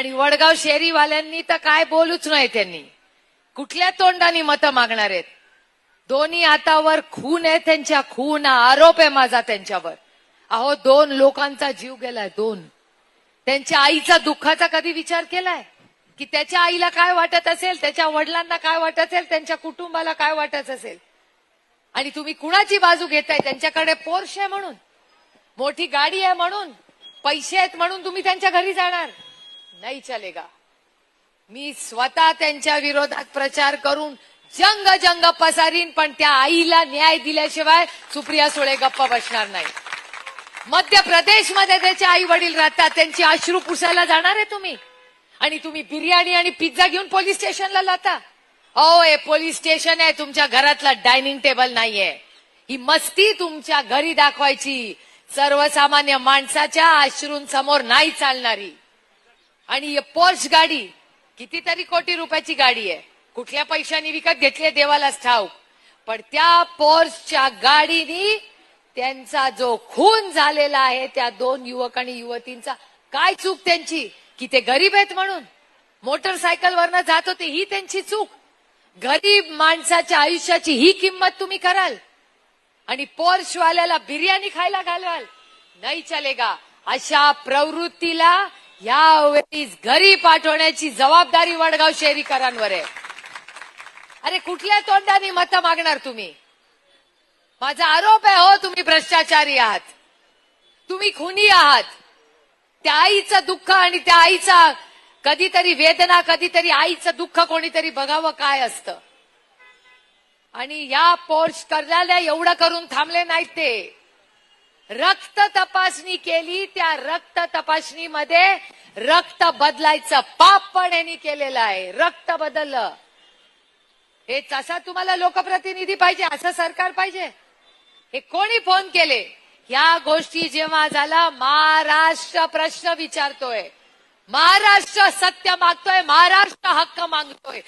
आणि वडगाव शेरीवाल्यांनी तर काय बोलूच नाही त्यांनी. कुठल्या तोंडाने मतं मागणार आहेत? दोन्ही हातावर खून आहे त्यांच्या खून आरोप आहे माझा त्यांच्यावर. अहो दोन लोकांचा जीव गेलाय दोन. त्यांच्या आईचा दुःखाचा कधी विचार केलाय? की त्याच्या आईला काय वाटत असेल त्याच्या वडिलांना काय वाटत असेल त्यांच्या कुटुंबाला काय वाटत असेल? आणि तुम्ही कुणाची बाजू घेताय? त्यांच्याकडे पोर्श आहे म्हणून. मोठी गाडी आहे म्हणून. पैसे आहेत म्हणून तुम्ही त्यांच्या घरी जाणार. नाही चलेगा. मी स्वतः त्यांच्या विरोधात प्रचार करून जंग जंग पसारीन पण त्या आईला न्याय दिल्याशिवाय सुप्रिया सुळे गप्प बसणार नाही. मध्य प्रदेशमध्ये त्याचे आई वडील राहतात त्यांची अश्रू पुसायला जाणार आहे तुम्ही. आणि तुम्ही बिर्याणी आणि पिझ्झा घेऊन पोलीस स्टेशनला जाता. हो हे पोलीस स्टेशन आहे तुमच्या घरातला डायनिंग टेबल नाहीये. ही मस्ती तुमच्या घरी दाखवायची. सर्वसामान्य माणसाच्या अश्रूंसमोर नाही चालणारी. आणि ही पोर्श गाडी कितीतरी कोटी रुपयाची गाडी आहे. कुठल्या पैशांनी विकत घेतली देवालाच ठाऊक. पण त्या पोर्सच्या गाडीनी त्यांचा जो खून झालेला आहे त्या दोन युवक आणि युवतींचा काय चूक त्यांची? की ते गरीब आहेत म्हणून? मोटरसायकलवरनं जात होते ही त्यांची चूक. गरीब माणसाच्या आयुष्याची ही किंमत तुम्ही कराल. आणि पोर्शवाल्याला बिर्याणी खायला घालवाल. नाही चलेगा. अशा प्रवृत्तीला यावेळी घरी पाठवण्याची जबाबदारी वडगाव शहरीकरांवर आहे. अरे कुठल्या तोंडाने मतं मागणार तुम्ही? माझा आरोप आहे हो तुम्ही भ्रष्टाचारी आहात. तुम्ही खुनी आहात. त्या आईचं दुःख आणि त्या आईचा कधीतरी वेदना कधीतरी आईचं दुःख कोणीतरी बघावं काय असतं? आणि या पोर्च करण्याला एवढं करून थांबले नाहीत ते. रक्त तपासणी केली त्या रक्त तपासणीमध्ये रक्त बदलायचं पाप पण यांनी केलेलं आहे. रक्त बदललं. हे तसा तुम्हाला लोकप्रतिनिधी पाहिजे असं सरकार पाहिजे. हे कोणी फोन केले? या गोष्टी जेव्हा झाला महाराष्ट्र प्रश्न विचारतोय. महाराष्ट्र सत्य मागतोय महाराष्ट्र हक्क मागतोय.